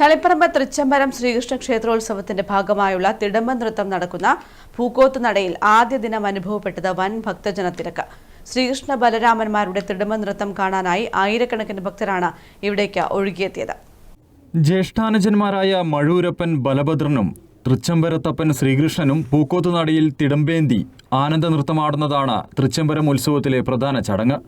തളിപ്പറമ്പ് തൃച്ചംബരം ശ്രീകൃഷ്ണ ക്ഷേത്രോത്സവത്തിന്റെ ഭാഗമായുള്ള തിടമ്പ നൃത്തം നടക്കുന്ന പൂക്കോത്ത് നടയിൽ ആദ്യ ദിനം അനുഭവപ്പെട്ടത് വൻ ഭക്തജന തിരക്ക്. ശ്രീകൃഷ്ണ ബലരാമന്മാരുടെ തിടമ്പ നൃത്തം കാണാനായി ആയിരക്കണക്കിന് ഭക്തരാണ് ഇവിടേക്ക് ഒഴുകിയെത്തിയത്. ജ്യേഷ്ഠാനുജന്മാരായ മഴൂരപ്പൻ ബലഭദ്രനും തൃച്ചംബരത്തപ്പൻ ശ്രീകൃഷ്ണനും പൂക്കോത്തുനടയിൽ തിടമ്പേന്തി ആനന്ദ നൃത്തമാടുന്നതാണ് തൃച്ചംബരം ഉത്സവത്തിലെ പ്രധാന ചടങ്ങ്.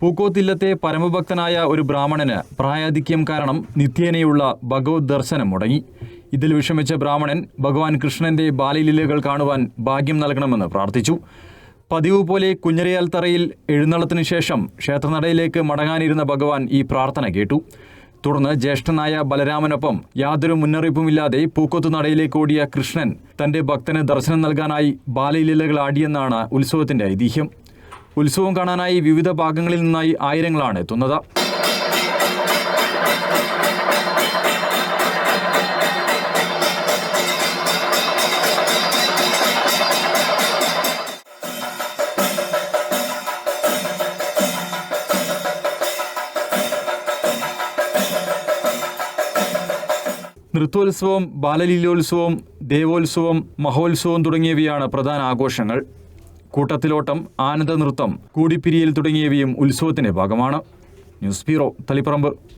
പൂക്കോത്തില്ലത്തെ പരമഭക്തനായ ഒരു ബ്രാഹ്മണന് പ്രായാധിക്യം കാരണം നിത്യേനയുള്ള ഭഗവത് ദർശനം മുടങ്ങി. ഇതിൽ വിഷമിച്ച ബ്രാഹ്മണൻ ഭഗവാൻ കൃഷ്ണന്റെ ബാലലീലകൾ കാണുവാൻ ഭാഗ്യം നൽകണമെന്ന് പ്രാർത്ഥിച്ചു. പതിവ് പോലെ കുഞ്ഞരയാൽ തറയിൽ എഴുന്നള്ളത്തിനു ശേഷം ക്ഷേത്രനടയിലേക്ക് മടങ്ങാനിരുന്ന ഭഗവാൻ ഈ പ്രാർത്ഥന കേട്ടു. തുടർന്ന് ജ്യേഷ്ഠനായ ബലരാമനൊപ്പം യാതൊരു മുന്നറിയിപ്പുമില്ലാതെ പൂക്കൊത്തു നടയിലേക്ക് ഓടിയ കൃഷ്ണൻ തന്റെ ഭക്തന് ദർശനം നൽകാനായി ബാലലീലകൾ ആടിയെന്നാണ് ഉത്സവത്തിന്റെ ഐതിഹ്യം. ഉത്സവം കാണാനായി വിവിധ ഭാഗങ്ങളിൽ നിന്നായി ആയിരങ്ങളാണ് എത്തുന്നത്. നൃത്തോത്സവം ബാലലീലോത്സവം ദേവോത്സവം മഹോത്സവം തുടങ്ങിയവയാണ് പ്രധാന ആഘോഷങ്ങൾ. കൂട്ടത്തിലോട്ടം ആനന്ദനൃത്തം കൂടിപ്പിരിയൽ തുടങ്ങിയവയും ഉത്സവത്തിന്റെ ഭാഗമാണ്. News bureau Taliparamba.